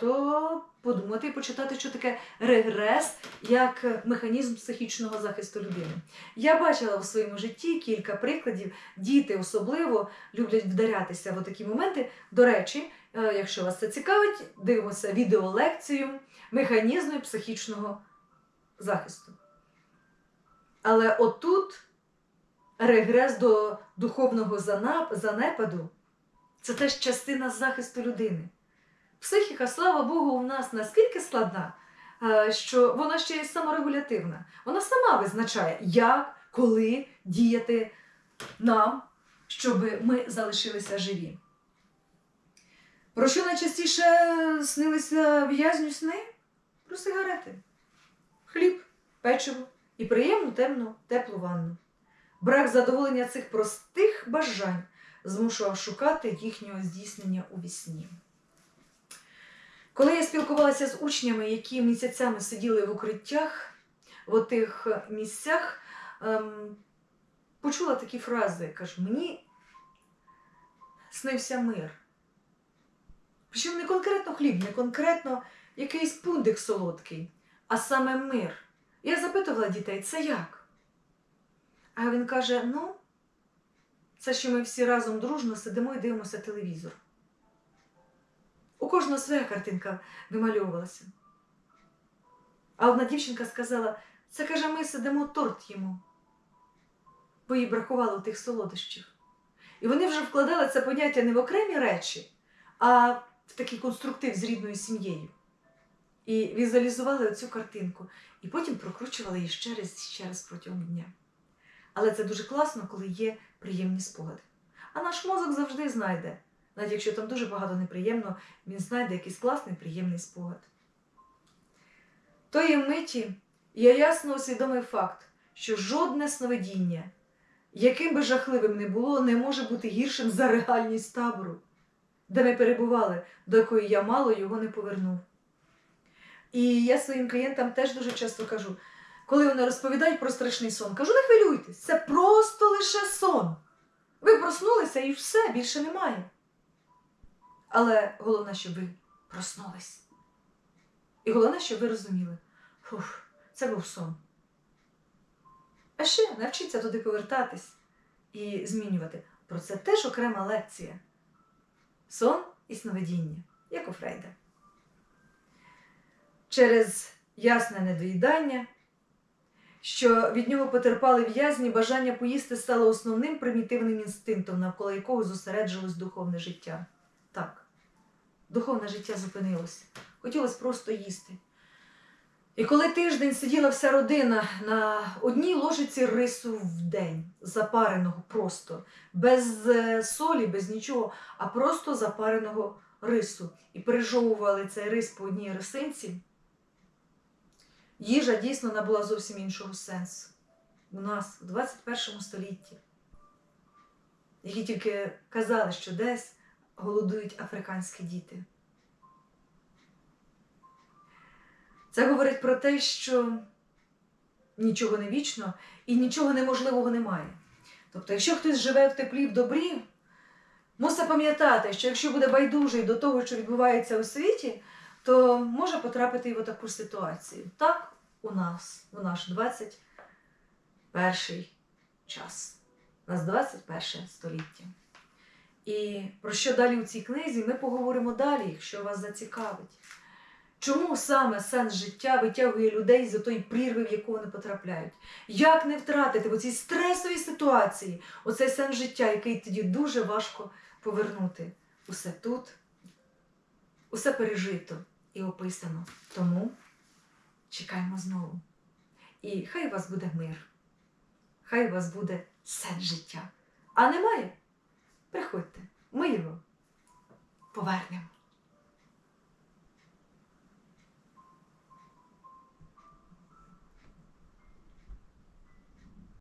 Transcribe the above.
то подумати і почитати, що таке регрес як механізм психічного захисту людини. Я бачила в своєму житті кілька прикладів. Діти особливо люблять вдарятися в такі моменти. До речі, е, якщо вас це цікавить, дивимося відеолекцію механізми психічного захисту. Але отут регрес до духовного занепаду це теж частина захисту людини. Психіка, слава Богу, у нас наскільки складна, е, що вона ще й саморегулятивна. Вона сама визначає, як, коли діяти нам, щоб ми залишилися живі. Про що найчастіше снилися в'язню сни? Про сигарети, хліб, печиво і приємну темну теплу ванну. Брак задоволення цих простих бажань змушував шукати їхнього здійснення у вісні. Коли я спілкувалася з учнями, які місяцями сиділи в укриттях, в отих місцях, ем, почула такі фрази. Кажу, мені снився мир. Причому не конкретно хліб, не конкретно якийсь пундик солодкий, а саме мир. Я запитувала дітей, це як? А він каже: ну, це що ми всі разом дружно сидимо і дивимося телевізор. У кожного своя картинка вимальовувалася. А одна дівчинка сказала: це каже, ми сидимо торт їмо, бо їй бракувало тих солодощів. І вони вже вкладали це поняття не в окремі речі, а в такий конструктив з рідною сім'єю. І візуалізували оцю картинку, і потім прокручували її ще раз ще раз протягом дня. Але це дуже класно, коли є приємні спогади. А наш мозок завжди знайде, навіть якщо там дуже багато неприємно, він знайде якийсь класний приємний спогад. Тої миті я ясно усвідомив факт, що жодне сновидіння, яким би жахливим не було, не може бути гіршим за реальність табору, де ми перебували, до якої я мало його не повернув. І я своїм клієнтам теж дуже часто кажу, коли вони розповідають про страшний сон, кажу, не хвилюйтесь, це просто лише сон. Ви проснулися і все, більше немає. Але головне, щоб ви проснулись. І головне, щоб ви розуміли, фух, це був сон. А ще навчіться туди повертатись і змінювати. Про це теж окрема лекція. Сон і сновидіння, як у Фрейда. Через ясне недоїдання, що від нього потерпали в'язні, бажання поїсти стало основним примітивним інстинктом, навколо якого зосереджилось духовне життя. Так, духовне життя зупинилося. Хотілося просто їсти. І коли тиждень сиділа вся родина на одній ложиці рису в день, запареного просто, без е, солі, без нічого, а просто запареного рису, і пережовували цей рис по одній рисинці, їжа дійсно набула зовсім іншого сенсу. У нас у 21 столітті, які тільки казали, що десь голодують африканські діти. Це говорить про те, що нічого не вічно і нічого неможливого немає. Тобто, якщо хтось живе в теплі в добрі, мусить пам'ятати, що якщо буде байдужий до того, що відбувається у світі, то може потрапити і в таку ситуацію. Так у нас, у наш 21 час. У нас 21 століття. І про що далі у цій книзі ми поговоримо далі, якщо вас зацікавить. Чому саме сенс життя витягує людей з тої прірви, в яку вони потрапляють? Як не втратити в цій стресовій ситуації оцей сенс життя, який тоді дуже важко повернути? Усе тут, усе пережито і описано. Тому чекаємо знову. І хай у вас буде мир, хай у вас буде сенс життя. А немає? Приходьте, ми його повернемо.